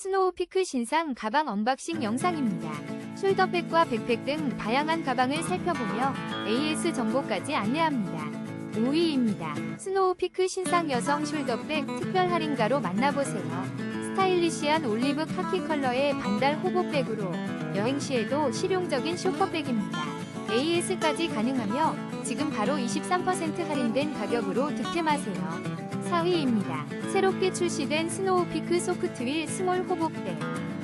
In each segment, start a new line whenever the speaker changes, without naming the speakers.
스노우피크 신상 가방 언박싱 영상입니다. 숄더백과 백팩 등 다양한 가방을 살펴보며 AS 정보까지 안내합니다. 5위입니다. 스노우피크 신상 여성 숄더백 특별 할인가로 만나보세요. 스타일리시한 올리브 카키 컬러의 반달 호보백으로 여행 시에도 실용적인 쇼퍼백입니다. AS까지 가능하며 지금 바로 23% 할인된 가격으로 득템하세요. 4위입니다. 새롭게 출시된 스노우피크 소프트윌 스몰 호복백.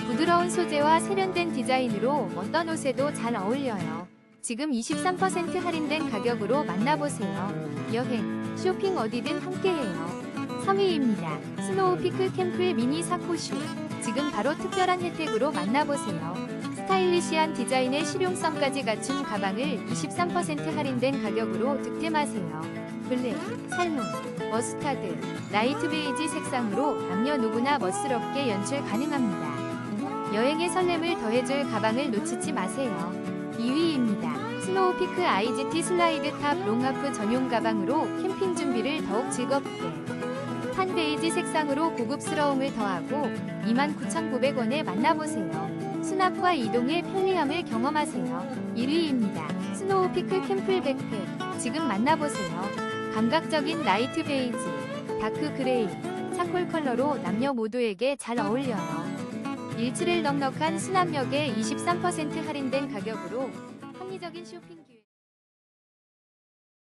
부드러운 소재와 세련된 디자인으로 어떤 옷에도 잘 어울려요. 지금 23% 할인된 가격으로 만나보세요. 여행, 쇼핑 어디든 함께해요. 3위입니다. 스노우피크 캠플 미니 사코슈. 지금 바로 특별한 혜택으로 만나보세요. 스타일리시한 디자인의 실용성까지 갖춘 가방을 23% 할인된 가격으로 득템하세요. 블랙, 살몬, 머스타드, 라이트 베이지 색상으로 남녀 누구나 멋스럽게 연출 가능합니다. 여행의 설렘을 더해줄 가방을 놓치지 마세요. 2위입니다. 스노우피크 IGT 슬라이드 탑 롱하프 전용 가방으로 캠핑 준비를 더욱 즐겁게. 탄 베이지 색상으로 고급스러움을 더하고 29,900원에 만나보세요. 수납과 이동의 편리함을 경험하세요. 1위입니다. 스노우피크 캠플 백팩. 지금 만나보세요. 감각적인 라이트 베이지, 다크 그레이, 차콜 컬러로 남녀 모두에게 잘 어울려요. 일치를 넉넉한 수납력에 23% 할인된 가격으로 합리적인 쇼핑 기회.